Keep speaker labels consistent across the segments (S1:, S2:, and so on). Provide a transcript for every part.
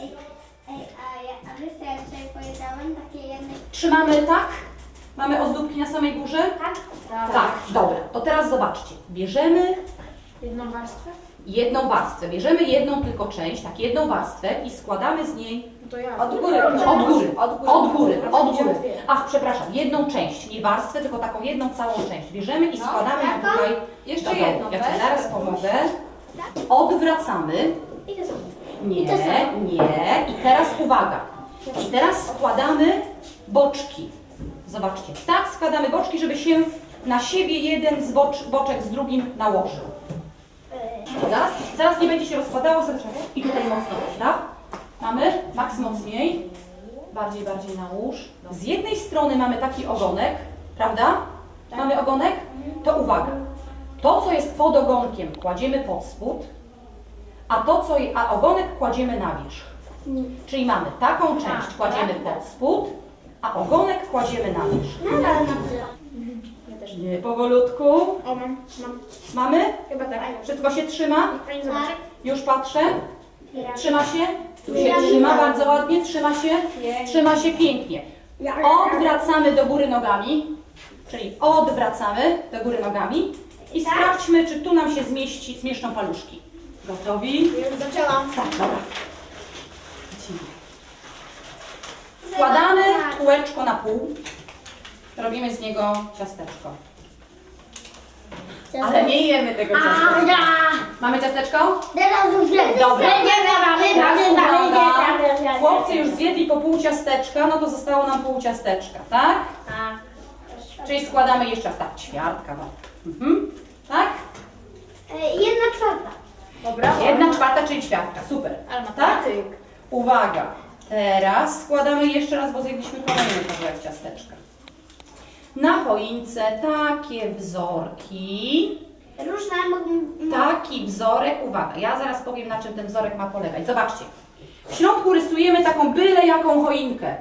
S1: Ej, a, ja? Takie. Trzymamy tak? Mamy ozdóbki na samej górze?
S2: Tak?
S1: Tak. Tak, dobra. To teraz zobaczcie. Bierzemy
S2: Jedną warstwę?
S1: jedną warstwę. Bierzemy jedną tylko część, tak, jedną warstwę i składamy z niej
S2: no to ja.
S3: od góry,
S1: od góry,
S3: od góry,
S1: od góry. Od góry. Ach, przepraszam, jedną część, nie warstwę, tylko taką jedną całą część. Bierzemy i
S3: no,
S1: składamy
S2: taką?
S1: tutaj.
S3: Jeszcze jedną,
S1: Ja Ci zaraz pomogę. Tak?
S2: Odwracamy. Idę za.
S1: Nie, nie. I teraz uwaga. I teraz składamy boczki. Zobaczcie, tak składamy boczki, żeby się na siebie jeden z bocz, boczek z drugim nałożył. Zaraz, zaraz nie będzie się rozkładało, zaraz- i tutaj mocno, tak? Mamy, Max mocniej, bardziej, bardziej nałóż. Z jednej strony mamy taki ogonek, prawda? Mamy ogonek? To uwaga, to co jest pod ogonkiem kładziemy pod spód, a to co, a ogonek kładziemy na wierzch. Czyli mamy taką część kładziemy pod spód, a ogonek kładziemy na wierzch.
S2: Ja też.
S1: Nie, powolutku.
S2: O, mam, mam.
S1: Mamy?
S2: Chyba tak.
S1: Wszystko się trzyma? Już patrzę.
S2: Tak.
S1: Trzyma się? Tu się trzyma bardzo ładnie, trzyma się? Trzyma się pięknie. Odwracamy do góry nogami, czyli odwracamy do góry nogami i
S2: Tak.
S1: sprawdźmy, czy tu nam się zmieści, zmieszczą paluszki. Gotowi?
S2: Już zaczęłam.
S1: Tak, dobra. Lecimy. Składamy kółeczko na pół. Robimy z niego ciasteczko. Ale nie jemy tego ciasteczka. Mamy ciasteczko?
S2: Teraz już nie.
S1: Dobra. Teraz uwaga.
S2: Teraz
S1: Chłopcy już zjedli po pół ciasteczka, no to zostało nam pół ciasteczka, tak?
S2: Tak.
S1: Czyli składamy jeszcze tak, ćwiartka. no. Mhm. Tak?
S2: E, Jedna czwarta.
S3: Dobra.
S1: Jedna czwarta, czyli ćwiartka. Super. Tak? Uwaga. Teraz składamy jeszcze raz, bo zjedliśmy kolejny kawałek ciasteczka. Na choince takie wzorki.
S2: Różne mogą...
S1: Taki wzorek, uwaga, ja zaraz powiem na czym ten wzorek ma polegać. Zobaczcie. W środku rysujemy taką byle jaką choinkę.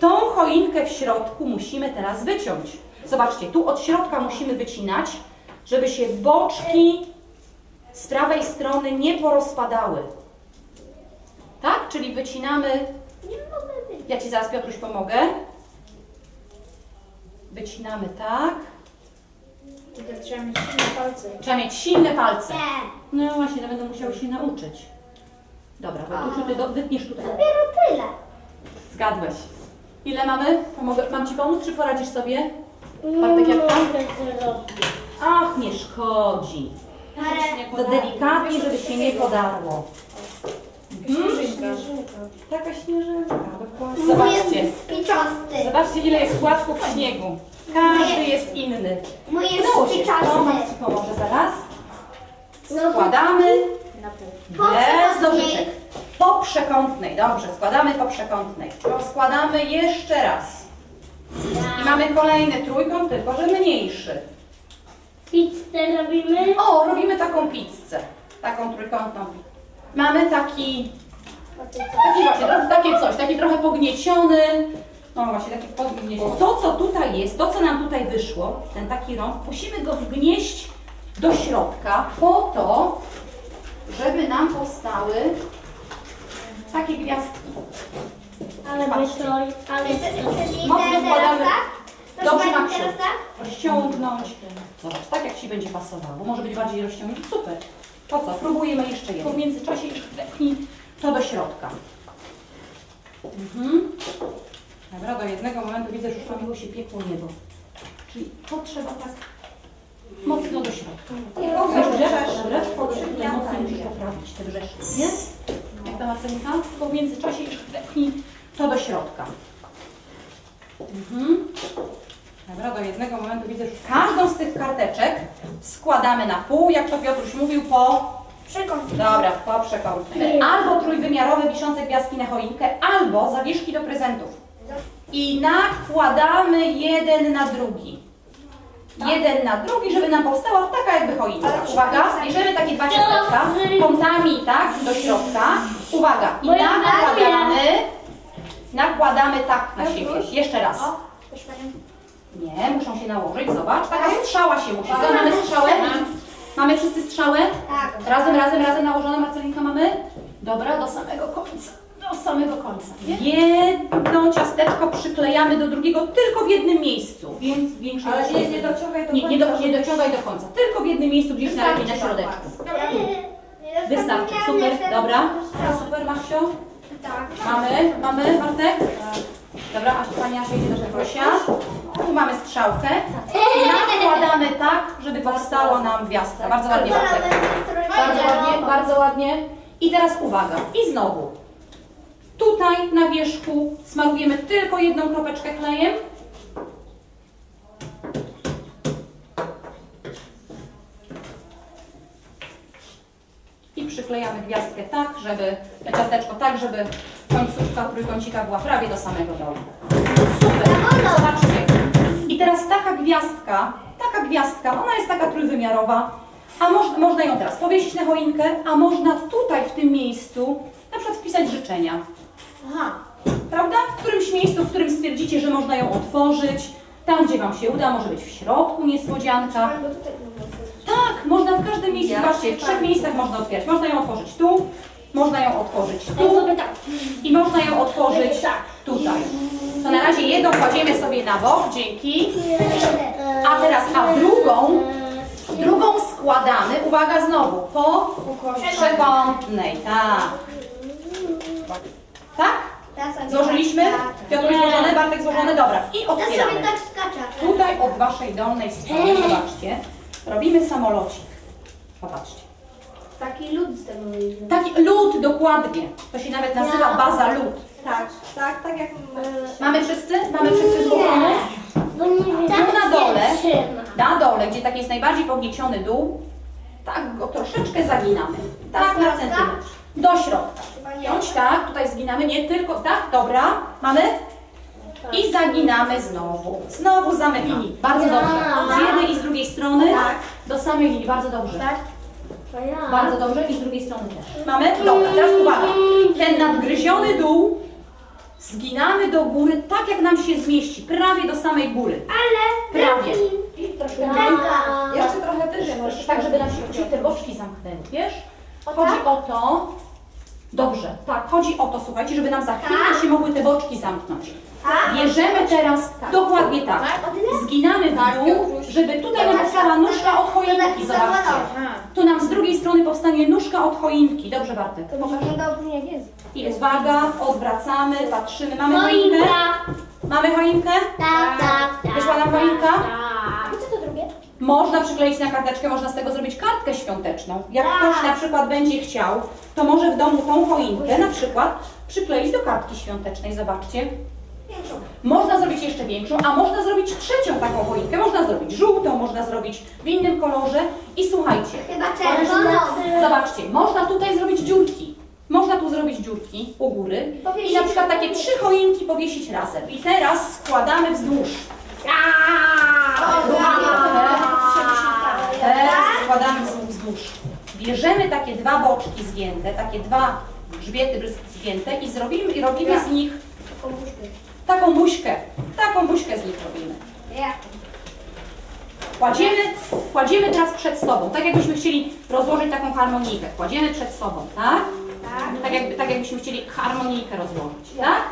S1: Tą choinkę w środku musimy teraz wyciąć. Zobaczcie, tu od środka musimy wycinać, żeby się boczki z prawej strony nie porozpadały. Tak? Czyli wycinamy.
S2: Nie mogę być.
S1: Ja Ci zaraz Piotruś pomogę. Wycinamy tak.
S2: Trzeba mieć silne palce.
S1: Trzeba mieć silne palce.
S2: Nie.
S1: No właśnie, to będę musiał się nauczyć. Dobra, Bartuszu, ty do, wytniesz tutaj.
S2: Dopiero tyle.
S1: Zgadłeś. Ile mamy? Pomogę, mam Ci pomóc, czy poradzisz sobie? Bartek, jak tam? Ach, nie szkodzi. To delikatnie, żeby się nie podarło. Mhm. Taka śnieżynka, dokładnie. Zobaczcie.
S2: Piczosty.
S1: Zobaczcie, ile jest płatków śniegu. Każdy jest inny.
S2: Mój jest.
S1: Max Ci pomoże zaraz. Składamy.
S2: Na pół.
S1: Bez nożyczek. Po przekątnej, dobrze, składamy po przekątnej. Rozkładamy jeszcze raz. I mamy kolejny trójkąt, tylko że mniejszy.
S2: Pizzę robimy.
S1: O, robimy taką pizzę. Taką trójkątną. Mamy taki, taki właśnie, takie coś, taki trochę pognieciony. No właśnie, taki pognieciony. To, co tutaj jest, to, co nam tutaj wyszło, ten taki rąb, musimy go wgnieść do środka po to, żeby nam powstały takie gwiazdki.
S2: Ale
S1: Patrzcie.
S2: to... Ale
S1: Mocno wkładamy. Dobrze, Maksiu.
S2: teraz tak?
S1: Rozciągnąć. Zobacz, tak jak Ci będzie pasowało. Może być bardziej rozciągnięty. Super. To co? Próbujemy jeszcze jedno. W międzyczasie wepchnij to do środka. Mhm. Dobra, do jednego momentu widzę, że już pamięło się piekło niebo. Czyli to trzeba tak mocno do środka. Że dobra, potrzebnie mocno musisz poprawić te grzeszki, nie? Jak ta macenka? Tylko w międzyczasie wepchnij to do środka. Mhm. Dobra, do jednego momentu widzę, że każdą z tych karteczek składamy na pół, jak to Piotruś mówił, po,
S2: Przekąt.
S1: dobra, po przekątnej. Albo trójwymiarowe wiszące gwiazdki na choinkę, albo zawieszki do prezentów. I nakładamy jeden na drugi. Jeden na drugi, żeby nam powstała taka jakby choinka. Uwaga, bierzemy takie dwa ciasteczka, kątami, tak, do środka. Uwaga, i nakładamy, nakładamy tak na siebie. Jeszcze raz. Nie, muszą się nałożyć, zobacz. Taka strzała się musi. Co, mamy strzałę? Mamy wszyscy strzałę?
S2: Tak.
S1: Razem, razem, razem nałożone, Marcelinka, mamy? Dobra, do samego końca.
S3: do samego końca?
S1: Jedno ciasteczko przyklejamy do drugiego tylko w jednym miejscu, więc większej
S4: Ale nie, nie dociągaj do
S1: nie, nie, do,
S4: końca,
S1: nie dociągaj do końca, tylko w jednym miejscu, gdzieś na na środeczku. Wystarczy, super, dobra. Super, Masio.
S2: Tak.
S1: Mamy, mamy, Bartek? Dobra, a pani Asia idzie do Prosia. Tu mamy strzałkę. I nakładamy tak, żeby powstała nam gwiazdka. Bardzo ładnie, Bartek. Bardzo ładnie, bardzo ładnie. I teraz uwaga. I znowu. Tutaj na wierzchu smarujemy tylko jedną kropeczkę klejem. Przyklejamy gwiazdkę tak, żeby, ciasteczko tak, żeby końcówka trójkącika była prawie do samego dołu. Super, zobaczcie. I teraz taka gwiazdka, taka gwiazdka, ona jest taka trójwymiarowa, a moż, można ją teraz powiesić na choinkę, a można tutaj w tym miejscu na przykład wpisać życzenia.
S2: Aha.
S1: Prawda? W którymś miejscu, w którym stwierdzicie, że można ją otworzyć, tam gdzie Wam się uda, może być w środku niespodzianka. Tak, można w każdym miejscu, zobaczcie, w trzech miejscach można otwierać. Można ją otworzyć tu, można ją otworzyć
S2: Ja
S1: tu
S2: tak.
S1: i można ją otworzyć tutaj. To na razie jedną kładziemy sobie na bok, dzięki. A teraz, a drugą, drugą składamy, uwaga znowu, po przekątnej, tak. Tak? Złożyliśmy? Piotruś złożone, Bartek złożone, dobra. I
S2: Ja
S1: otwieramy.
S2: tak.
S1: Tutaj od waszej dolnej strony, zobaczcie, robimy samolocik. Popatrzcie.
S2: Taki lód z tego wyjdzie.
S1: Taki lód dokładnie. To się nawet nazywa baza lód.
S4: Tak, tak, tak jak
S1: Mamy wszyscy? Mamy wszyscy złożone?
S2: Bo nie wiem.
S1: Tu na dole, na dole, gdzie tak jest najbardziej pognieciony dół, tak go troszeczkę zaginamy. Tak na centymetr. Do środka. Piąć, tak, tutaj zginamy, nie tylko, tak, dobra, mamy? I zaginamy znowu. Znowu zamykamy. Bardzo dobrze. Z jednej i z drugiej strony.
S4: Tak.
S1: Do samej linii, bardzo dobrze.
S2: Ja.
S1: Bardzo dobrze i z drugiej strony też. Mamy? Dobra, teraz uwaga. Ten nadgryziony dół zginamy do góry tak jak nam się zmieści, prawie do samej góry.
S2: Ale.
S1: Prawie.
S4: Jeszcze trochę wyżej możesz.
S1: Tak, żeby nam się te boczki zamknęły, wiesz? Chodzi o to, dobrze, tak, chodzi o to, słuchajcie, żeby nam za chwilę się mogły te boczki zamknąć. Bierzemy teraz dokładnie tak. Zginamy w dół, żeby tutaj nam powstała nóżka od choinki, zobaczcie. Tu nam z drugiej strony powstanie nóżka od choinki. Dobrze, Bartek.
S2: Jest.
S1: I uwaga, odwracamy, patrzymy. Mamy choinkę? Mamy choinkę?
S2: Tak, tak, tak.
S1: Wyszła nam choinka?
S2: Tak. Co to drugie?
S1: Można przykleić na karteczkę, można z tego zrobić kartkę świąteczną. Jak
S2: Tak.
S1: ktoś na przykład będzie chciał, to może w domu tą choinkę na przykład przykleić do kartki świątecznej. Zobaczcie. Można zrobić jeszcze większą, a można zrobić trzecią taką choinkę. Można zrobić żółtą, można zrobić w innym kolorze. I słuchajcie,
S2: Chyba czerwoną.
S1: zobaczcie, można tutaj zrobić dziurki. Można tu zrobić dziurki u góry i na przykład takie trzy choinki powiesić razem. I teraz składamy wzdłuż. Teraz składamy wzdłuż- wzdłuż. Bierzemy takie dwa boczki zgięte, takie dwa grzbiety zgięte i zrobimy i robimy z nich taką buźkę. Taką buźkę z nich robimy. Kładziemy, kładziemy teraz przed sobą, tak jakbyśmy chcieli rozłożyć taką harmonijkę. Kładziemy przed sobą, tak? Tak, jakby, tak jakbyśmy chcieli harmonijkę rozłożyć, tak?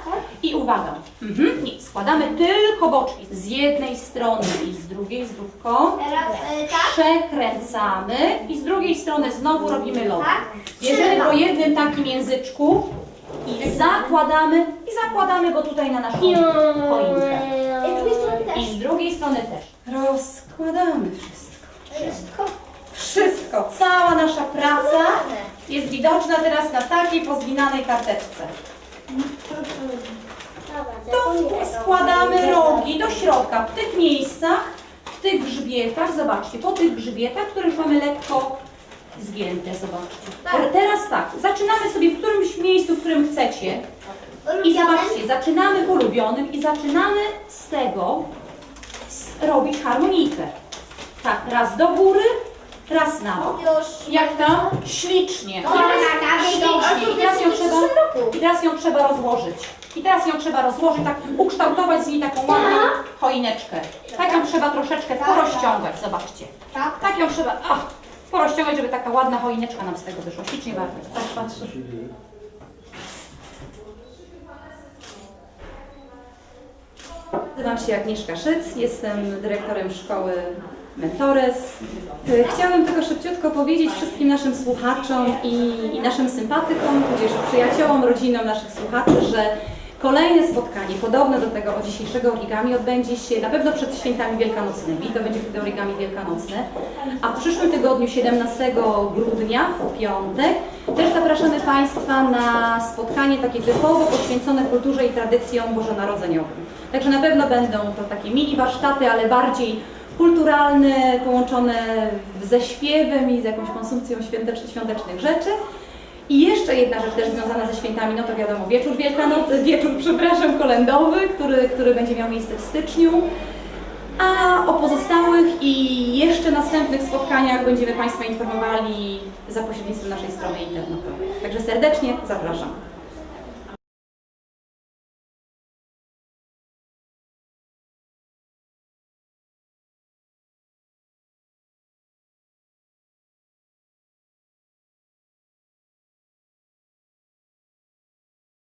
S1: I uwaga, mhm. I składamy tylko boczki z jednej strony i z drugiej zdrówko.
S2: Teraz y, tak.
S1: Przekręcamy i z drugiej strony znowu robimy logo.
S2: Tak.
S1: Bierzemy po jednym takim języczku i zakładamy, i zakładamy go tutaj na naszą choinkę.
S2: Z.
S1: I z drugiej strony też. Rozkładamy wszystko.
S2: Wszystko.
S1: Wszystko, cała nasza praca jest widoczna teraz na takiej pozginanej karteczce. To składamy rogi do środka, w tych miejscach, w tych grzbietach, zobaczcie, po tych grzbietach, które już mamy lekko zgięte, zobaczcie. Teraz tak, zaczynamy sobie w którymś miejscu, w którym chcecie i zobaczcie, zaczynamy w ulubionym i zaczynamy z tego robić harmonijkę. Tak, raz do góry,
S2: Krasna.
S1: Jak tam? Ślicznie. Teraz ją trzeba, i teraz ją trzeba rozłożyć. I teraz ją trzeba rozłożyć, tak ukształtować z niej taką ładną choineczkę. Tak ją trzeba troszeczkę porozciągać, zobaczcie. Tak ją trzeba, ach, porozciągać, żeby taka ładna choineczka nam z tego wyszła. Ślicznie bardzo. Tak, patrzę. Nazywam się Agnieszka Szyc, jestem dyrektorem szkoły Mentores. Y, Chciałam tylko szybciutko powiedzieć wszystkim naszym słuchaczom i, i naszym sympatykom, tudzież przyjaciołom, rodzinom naszych słuchaczy, że kolejne spotkanie, podobne do tego od dzisiejszego origami, odbędzie się na pewno przed świętami wielkanocnymi, to będzie wtedy origami wielkanocne, a w przyszłym tygodniu, 17 grudnia, w piątek, też zapraszamy Państwa na spotkanie takie typowo poświęcone kulturze i tradycjom bożonarodzeniowym. Także na pewno będą to takie mini warsztaty, ale bardziej kulturalne, połączone ze śpiewem i z jakąś konsumpcją świątecz- świątecznych rzeczy. I jeszcze jedna rzecz też związana ze świętami, no to wiadomo, wieczór wielkanocny, wieczór, przepraszam, kolendowy, który, który będzie miał miejsce w styczniu. A o pozostałych i jeszcze następnych spotkaniach będziemy Państwa informowali za pośrednictwem naszej strony internetowej. Także serdecznie zapraszam.